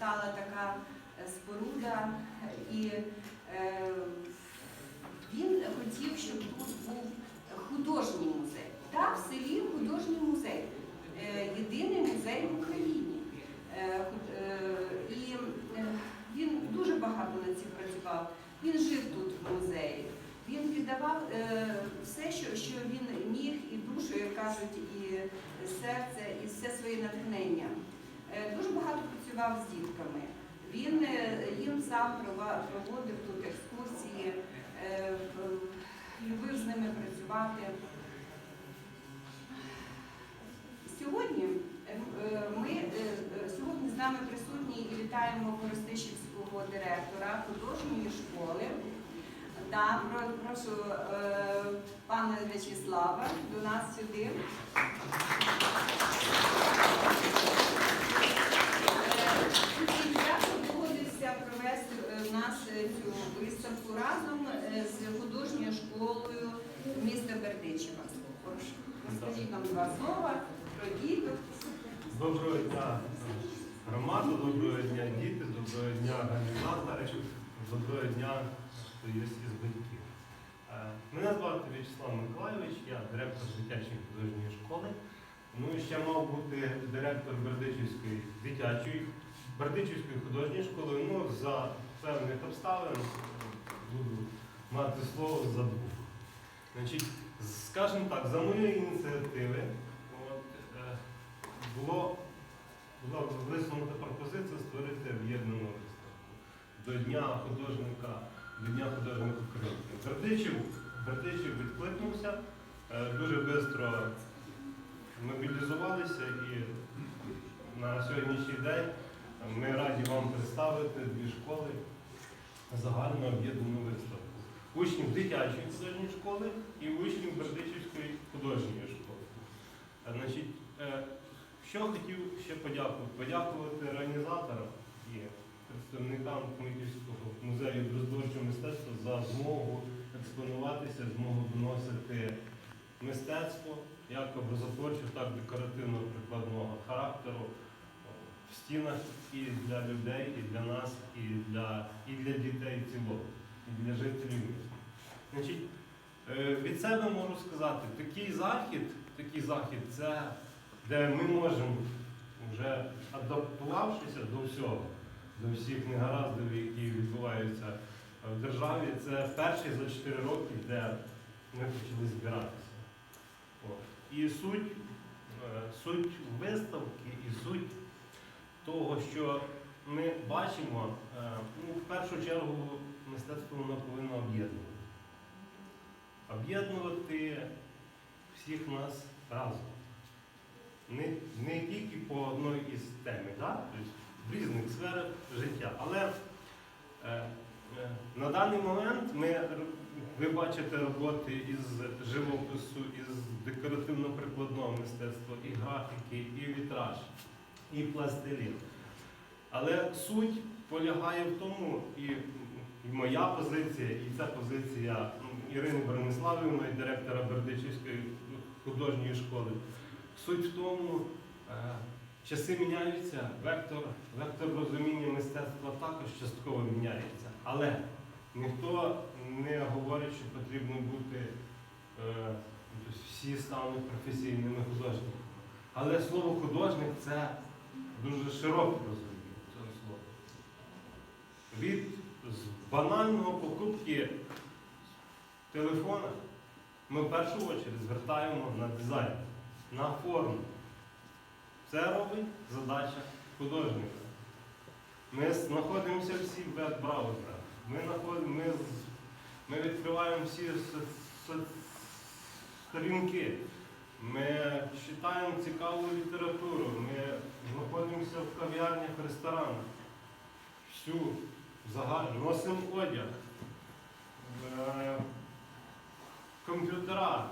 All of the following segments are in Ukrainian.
постала така е, споруда, і е, він хотів, щоб тут був художній музей. Так, в селі художній музей, Е, єдиний музей в Україні. І він дуже багато над цим працював. Він жив тут в музеї. Він віддавав все, що, що він міг, і душу, як кажуть, і серце, і все своє натхнення. Дуже багато працював з дітками. Він е, їм сам проводив тут екскурсії, е, любив з ними працювати. Сьогодні е, ми сьогодні з нами присутні і вітаємо Коростишівського директора художньої школи. Та прошу пана В'ячеслава до нас сюди. Е, Дякую, погодився провести е, в нас е, цю виставку разом е, з художньою школою міста Бердичева. Прошу, розкажіть нам два слова про діток. Доброго дня, громада, доброго дня, діти, доброго дня, організатори, доброго дня, хто є із батьків. Е, Мене звати В'ячеслав Миколайович, я директор дитячої художньої школи. Ну і ще мав бути директор Бердичівської дитячої, Бердичівської художньої школи. Ну, за певних обставин буду мати слово за двох. Значить, скажімо так, за моєї ініціативи, було, була висунута пропозиція створити об'єднану виставку до Дня художника, до Дня художника України. Бердичів, Бердичів відкликнувся, е, дуже швидко мобілізувалися і на сьогоднішній день ми раді вам представити дві школи загальну об'єднану виставку. Учнів дитячої художньої школи і учнів Бердичівської художньої школи. Е, Значить, е, що хотів ще подякувати? Подякувати організаторам і представникам Хмельницького музею образотворчого мистецтва за змогу експонуватися, змогу доносити мистецтво як образотворчого, так і декоративно-прикладного характеру в стінах і для людей, і для нас, і для, і для дітей в цілому, і для жителів міста. Значить, е, від себе можу сказати, такий захід, такий захід це де ми можемо, вже адаптувавшися до всього, до всіх негараздів, які відбуваються в державі, це перший за 4 роки, де ми почали збиратися. От. І суть, е, суть виставки і суть того, що ми бачимо, е, ну, в першу чергу мистецтво воно повинно об'єднувати. Об'єднувати всіх нас разом не, не тільки по одній із теми, да? тобто в різних сферах життя. Але е, е, на даний момент ми, ви бачите роботи із живопису, із декоративно-прикладного мистецтва, і графіки, і вітраж, і пластилін. Але суть полягає в тому, і, і моя позиція, і ця позиція Ірини Брониславівної, директора Бердичівської художньої школи. Суть в тому, е, часи міняються, вектор, вектор розуміння мистецтва також частково міняється. Але ніхто не говорить, що потрібно бути, е, тобто всі стануть професійними художниками. Але слово художник це дуже широке розуміння цього слова. Від з банального покупки телефона ми в першу чергу звертаємо на дизайн на форму. Це робить задача художника. Ми знаходимося всі в веб-браузерах. Ми, ми, ми відкриваємо всі сторінки. Ми читаємо цікаву літературу, ми знаходимося в кав'ярнях, ресторанах. Всю загальну носимо одяг, е, комп'ютера,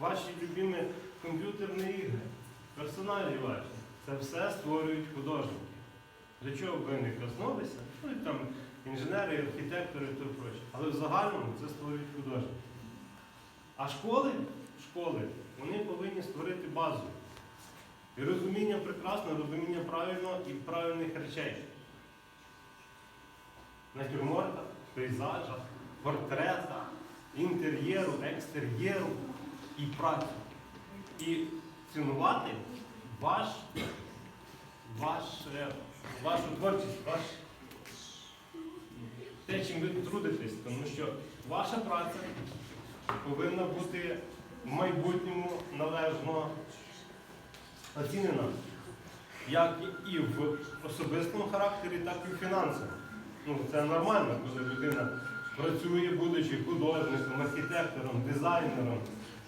ваші любимі комп'ютерні ігри, персонажі ваші. Це все створюють художники. До чого ви не коснулися? Ну і там інженери, архітектори і то проче. Але в загальному це створюють художники. А школи, школи, вони повинні створити базу. І розуміння прекрасне, розуміння правильного і правильних речей. Натюрмортах, пейзажах, портретах, інтер'єру, екстер'єру і праці. І цінувати ваш, ваш, е, вашу творчість, ваш, те, чим ви трудитесь, тому що ваша праця повинна бути в майбутньому належно оцінена. Як і в особистому характері, так і в фінансовому. Ну, це нормально, коли людина працює, будучи художником, архітектором, дизайнером,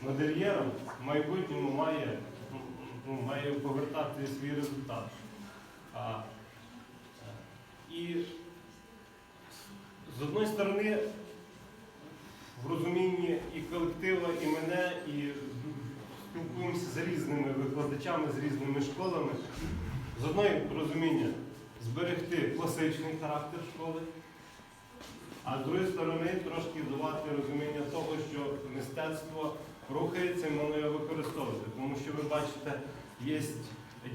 модельєром, в майбутньому має, ну, має повертати свій результат. А, і з одної сторони, в розумінні і колектива, і мене, і спілкуємося з різними викладачами, з різними школами. З одної розуміння зберегти класичний характер школи, а з другої сторони трошки давати розуміння мистецтво рухається, воно його використовувати. Тому що ви бачите, є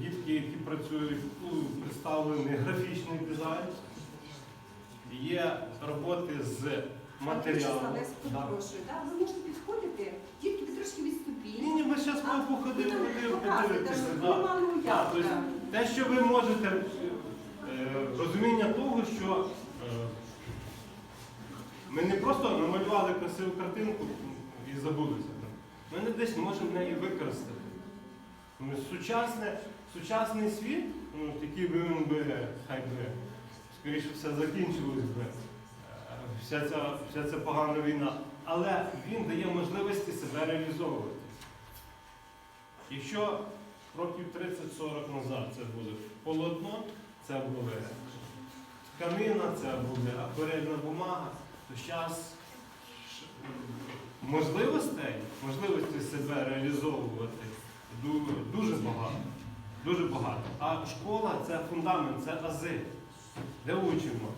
дітки, які працюють, ну, представлений графічний дизайн, є роботи з матеріалу. Да. перепрошую, да? Ви можете підходити, тільки ви трошки відступіть. Ні, ні, ми зараз А, походимо, показуєте, подивитися. да. тобто те, що ви можете, е, розуміння того, що е, ми не просто намалювали красиву картинку і забулися. Ми не десь можемо неї використати. Сучасне, сучасний світ, ну, який би він би, хай би, скоріше все, закінчилось би, е, вся ця, вся ця погана війна, але він дає можливості себе реалізовувати. Якщо років 30-40 назад це буде полотно, це буде тканина, це буде акварельна бумага, то зараз можливостей, можливостей себе реалізовувати дуже багато. Дуже багато. А школа це фундамент, це ази, де учимо.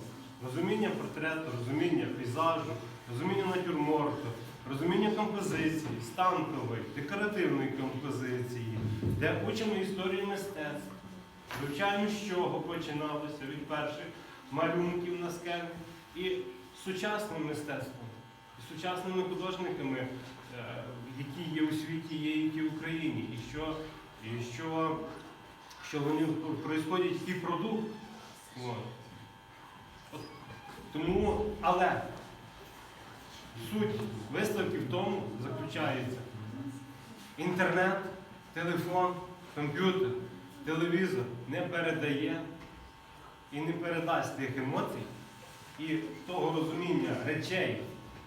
Розуміння портрету, розуміння пейзажу, розуміння натюрморту, розуміння композиції, станкової, декоративної композиції, де учимо історію мистецтва. Вивчаємо, з чого починалося від перших малюнків на скелі і сучасним мистецтвом, сучасними художниками, е, які є у світі, є і ті в Україні, і що, і що, що вони происходять і продукт. От. Тому, але суть виставки в тому заключається. Інтернет, телефон, комп'ютер, телевізор не передає і не передасть тих емоцій і того розуміння речей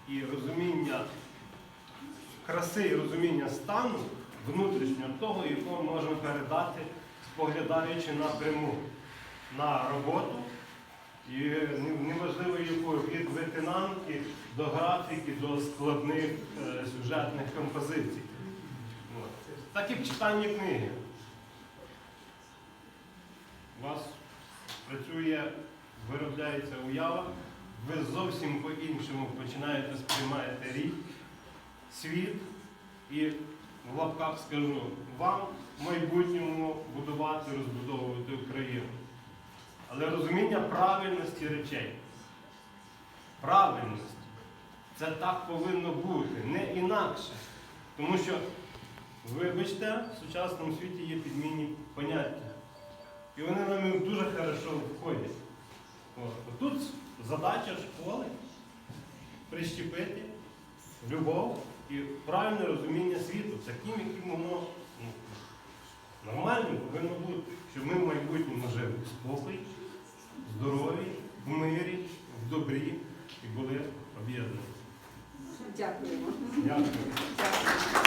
і розуміння краси і розуміння стану внутрішнього того, якого можна передати, споглядаючи напряму на роботу. І неважливо якою від ветенанки до графіки, до складних е, сюжетних композицій. От. Так і в читанні книги. У вас працює, виробляється уява, ви зовсім по-іншому починаєте сприймаєте рік, світ і в лапках скажу, вам в майбутньому будувати, розбудовувати Україну. Але розуміння правильності речей. Правильність. Це так повинно бути, не інакше. Тому що, вибачте, в сучасному світі є підмінні поняття. І вони нам дуже хорошо входять. От. Тут задача школи прищепити любов і правильне розуміння світу, таким, яким воно ну, нормальним повинно бути, щоб ми в майбутньому жили в спокій, здорові, в мирі, в добрі і були об'єднані. Дякуємо. Дякую. Дякую.